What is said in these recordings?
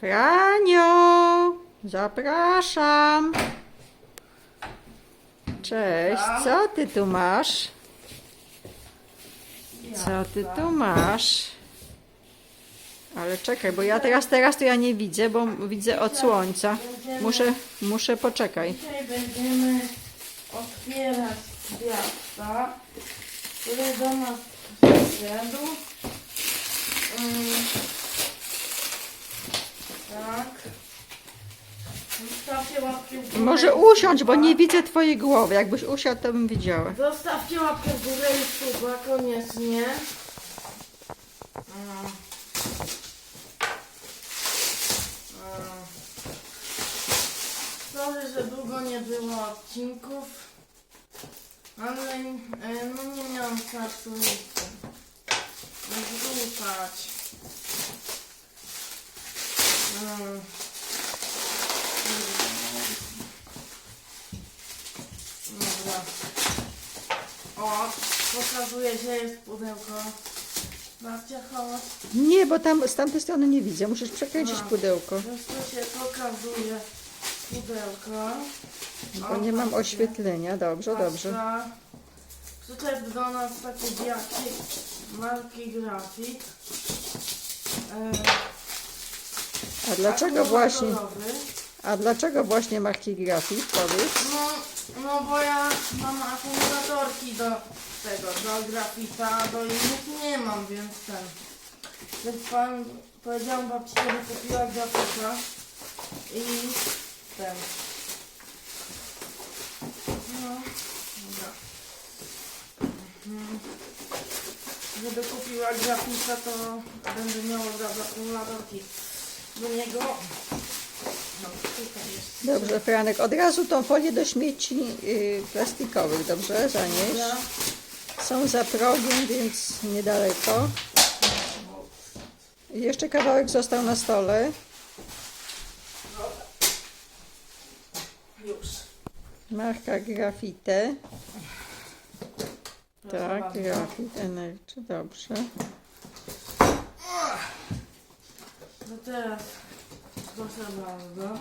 Franio, zapraszam. Cześć, co ty tu masz? Co ty tu masz? Ale czekaj, bo ja teraz, teraz to ja nie widzę, bo widzę od słońca. Muszę, muszę poczekaj. Dzisiaj będziemy otwierać kwiatka, który do nas przyszedł. Tak. Zostawcie łapkę w górę. Może usiądź, bo nie widzę twojej głowy. Jakbyś usiadł, to bym widziała. Zostawcie łapkę w górę i suba koniecznie. Mm. Mm. Sorry, że długo nie było odcinków, ale e, no nie miałam czasu zrzucać. Mm. Dobra. O, pokazuje się, jest pudełko. Babcia, chodź. Nie, bo tam z tamtej strony nie widzę. Musisz przekręcić No. pudełko, Już tu się pokazuje pudełko. bo nie mam oświetlenia. Dobrze, dobrze. Pasta. Przyszedł do nas taki wiatrik marki Grafik. E, A dlaczego właśnie, a dlaczego właśnie grafik? Powiedz. No, no bo ja mam akumulatorki do tego, do grafita, a do innych nie mam, więc ten. Więc pan powiedział babci, żeby kupiła grafika i ten. No, dobra. Mhm. Żeby kupiła grafika, to będę miała akumulatorki do niego. No, tutaj jest. Dobrze, Franek, od razu tą folię do śmieci y, plastikowych, dobrze? Zanieś. Dobra. Są za progiem, więc niedaleko. Jeszcze kawałek został na stole. Już. Marka Grafite. Tak. Grafit Energy, dobrze. No teraz proszę bardzo.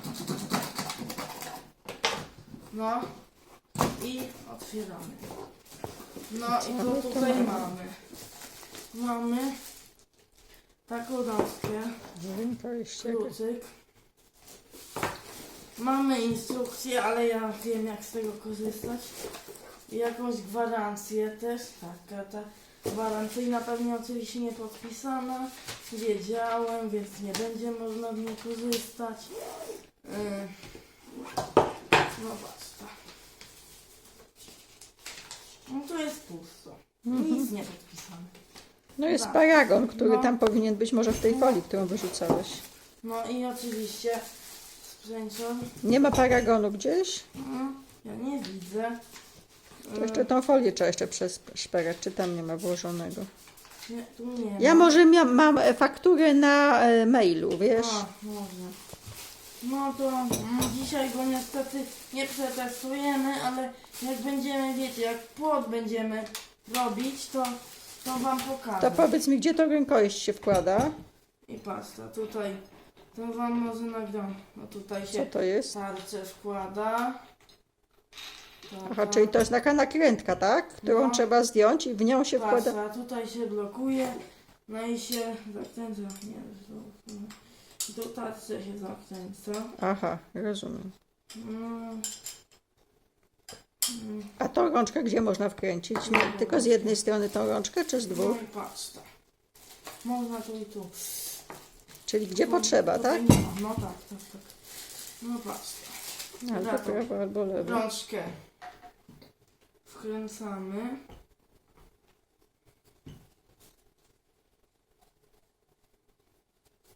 No i otwieramy. No i to tu tutaj mamy? mamy. Taką jakaś- kluczyk. Mamy instrukcję, ale ja wiem jak z tego korzystać. I jakąś gwarancję też. Taka ta gwarancyjna pewnie oczywiście nie podpisana. Wiedziałem, więc nie będzie można z niej korzystać. Yy. No basta. No tu jest pusto. Nic nie podpisane. No jest Tak. paragon, który No. tam powinien być może w tej folii, którą wyrzucałeś. No i oczywiście sprzęcior. Nie ma paragonu gdzieś? No, ja nie widzę. To jeszcze tą folię trzeba jeszcze przeszperać, czy tam nie ma włożonego. Nie, tu nie Ja ma. może mia- mam e, fakturę na e, mailu, wiesz? A, może. No to mm, dzisiaj go niestety nie przetestujemy, ale jak będziemy, wiecie, jak płot będziemy robić, to, to wam pokażę. To powiedz mi, gdzie to rękojeść się wkłada? I pasta, tutaj, to wam może nagram. No tutaj Co się to jest? tarczę wkłada. Aha, czyli to jest taka nakrętka, tak? Którą No. trzeba zdjąć i w nią się wkłada. pasa, tutaj się blokuje, no i się zakręca, nie i tu tarczę się zakręca. Aha, rozumiem. No. Mm. A tą rączkę gdzie można wkręcić? Nie, tylko z jednej strony tą rączkę, czy z No dwóch? i pasta. Można tu i tu. Czyli gdzie potrzeba, tak? Tutaj nie ma. No tak, tak, tak. No. Albo Tak. prawo, albo lewo. Rączkę wkręcamy.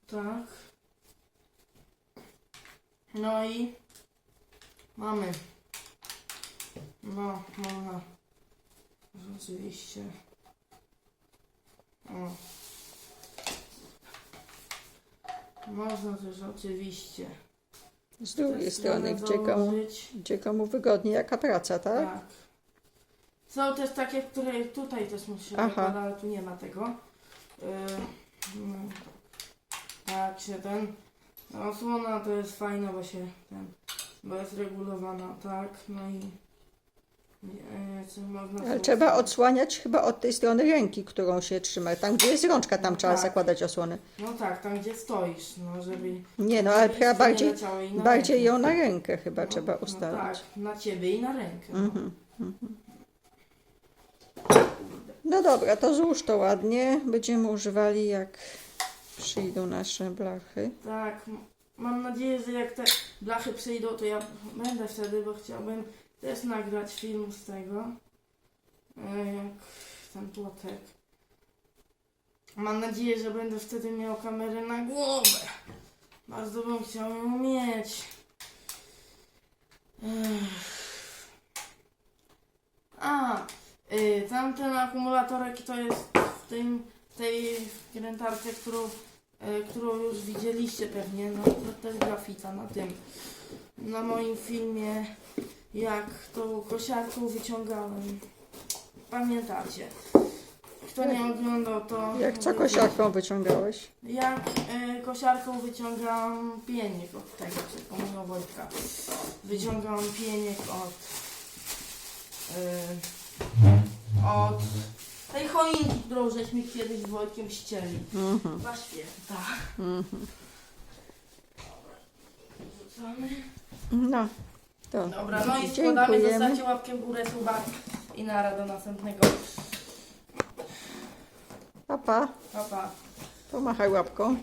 Tak. No i mamy. No, można. Rzeczywiście. O. Można też oczywiście. Z drugiej strony, gdzie komu, założyć. gdzie komu wygodnie, jaka praca, tak? Tak. Są też takie, które tutaj też musi się Aha. wykłada, ale tu nie ma tego. Yy, no, tak się ten A osłona to jest fajna, bo się ten, bo jest regulowana, tak, no i e, co można Ale sobie trzeba odsłaniać chyba od tej strony ręki, którą się trzyma. Tam, gdzie jest rączka, tam No trzeba tak. zakładać osłonę. No tak, tam gdzie stoisz, no żeby... Nie, no ale żeby chyba nic nie bardziej, leciało jej na bardziej rękę. ją na rękę chyba No, trzeba No ustawić. tak, na ciebie i na rękę. no. Mhm. No dobra, to złóż to ładnie. Będziemy używali jak przyjdą nasze blachy. Tak, mam nadzieję, że jak te blachy przyjdą, to ja będę wtedy, bo chciałbym też nagrać film z tego. e, Jak ten płotek. Mam nadzieję, że będę wtedy miał kamerę na głowę. Bardzo bym chciał ją mieć. Ech. A, y, tamten akumulatorek to jest w tym, tej krętarce, którą e, którą już widzieliście pewnie, no to też grafita na tym, na moim filmie, jak tą kosiarką wyciągałem. Pamiętacie? Kto nie oglądał, to... Jak co kosiarką wyciągałeś? Jak e, kosiarką wyciągam pieniek od tego, pomogła Wojtka. Wyciągam pieniek od... E, od tej choinki, którą żeśmy kiedyś z Wojtkiem ścieli. Mhm. Dwa święta. Mhm. Wrzucamy. No, to Dobra, no i składamy, dziękujemy. zostawcie łapkę w górę, suba i nara do następnego. Papa, Pa, pa. pomachaj łapką.